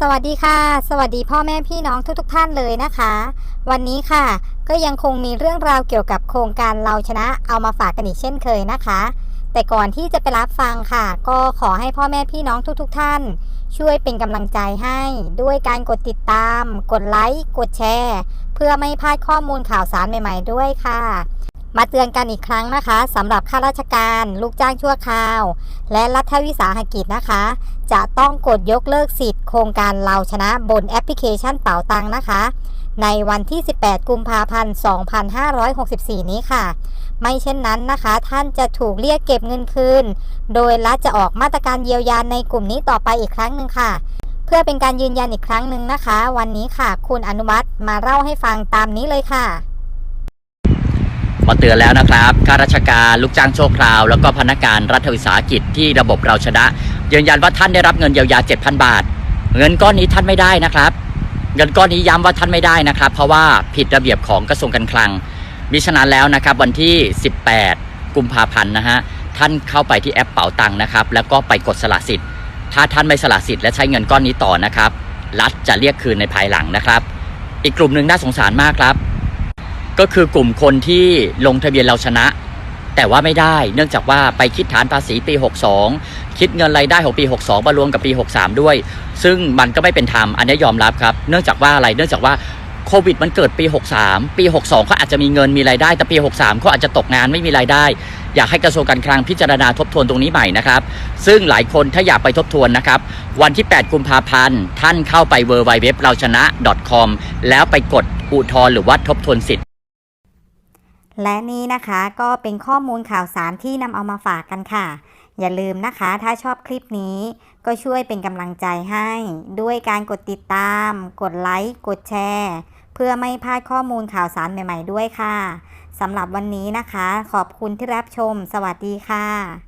สวัสดีค่ะ สวัสดีพ่อแม่พี่น้องทุกๆทท่านเลยนะคะ วันนี้ค่ะก็ยังคงมีเรื่องราวเกี่ยวกับโครงการเราชนะเอามาฝากกันอีกเช่นเคยนะคะ แต่ก่อนที่จะไปรับฟังค่ะ ก็ขอให้พ่อแม่พี่น้องทุกๆทท่าน ช่วยเป็นกำลังใจให้ ด้วยการกดติดตาม กดไลค์กดแชร์ เพื่อไม่พลาดข้อมูลข่าวสารใหม่ ๆ ด้วยค่ะ มาเตือนกันอีกครั้งนะคะสำหรับข้าราชการ ลูกจ้างชั่วคราว และรัฐวิสาหกิจนะคะ จะต้องกดยกเลิกสิทธิ์โครงการเราชนะบนแอปพลิเคชันเป๋าตังนะคะ ในวันที่ 18 กุมภาพันธ์ 2564 นี้ค่ะ ไม่เช่นนั้นนะคะ ท่านจะถูกเรียกเก็บเงินคืน โดยรัฐจะออกมาตรการเยียวยาในกลุ่มนี้ต่อไปอีกครั้งหนึ่งค่ะเพื่อเป็นการยืนยันอีกครั้งหนึ่งนะคะ วันนี้ค่ะ คุณอนุมัติมาเล่าให้ฟังตามนี้เลยค่ะ มาเตือนแล้วนะครับข้าราชการลูกจ้างชั่วคราว แล้วก็พนักงานรัฐวิสาหกิจที่ระบบเราชนะ ยืนยันว่าท่านได้รับเงินเยียวยา 7,000 บาท เงินก้อนนี้ท่านไม่ได้นะครับ เงินก้อนนี้ย้ำว่าท่านไม่ได้นะครับ เพราะว่าผิดระเบียบของกระทรวงการคลัง มิฉะนั้นแล้วนะครับวันที่ 18 กุมภาพันธ์นะฮะท่านเข้าไปที่แอปเป๋าตังค์นะครับ แล้วก็ไปกดสละสิทธิ์ ถ้าท่านไม่สละสิทธิ์และใช้เงินก้อนนี้ต่อนะครับ รัฐจะเรียกคืนในภายหลังนะครับ อีกกลุ่มหนึ่งน่าสงสารมากครับ ก็คือกลุ่มคนที่ลงทะเบียนเราชนะ แต่ว่าไม่ได้ เนื่องจากว่าไปคิดฐานภาษีปี 62 คิดเงินรายได้ของปี 62มารวมกับปี 63 ด้วย ซึ่งมันก็ไม่เป็นธรรมอันนี้ยอมรับครับ เนื่องจากว่าอะไรเนื่องจากว่าโควิดมันเกิดปี 63 ปี 62เขาอาจจะมีเงินมีรายได้ แต่ปี 63เขาอาจจะตกงานไม่มีรายได้ อยากให้กระทรวงการคลังพิจารณาทบทวนตรงนี้ใหม่นะครับ ซึ่งหลายคนถ้าอยากไปทบทวนนะครับ วันที่ 8 กุมภาพันธ์ ท่านเข้าไป w w w เราชนะ .com แล้วไปกดอุทธรณ์หรือว่าทบทวนสิทธิ และนี่นะคะก็เป็นข้อมูลข่าวสารที่นำเอามาฝากกันค่ะ อย่าลืมนะคะถ้าชอบคลิปนี้ ก็ช่วยเป็นกำลังใจให้ ด้วยการกดติดตาม กดไลค์ กดแชร์ เพื่อไม่พลาดข้อมูลข่าวสารใหม่ ๆ ด้วยค่ะสำหรับวันนี้นะคะ ขอบคุณที่รับชม สวัสดีค่ะ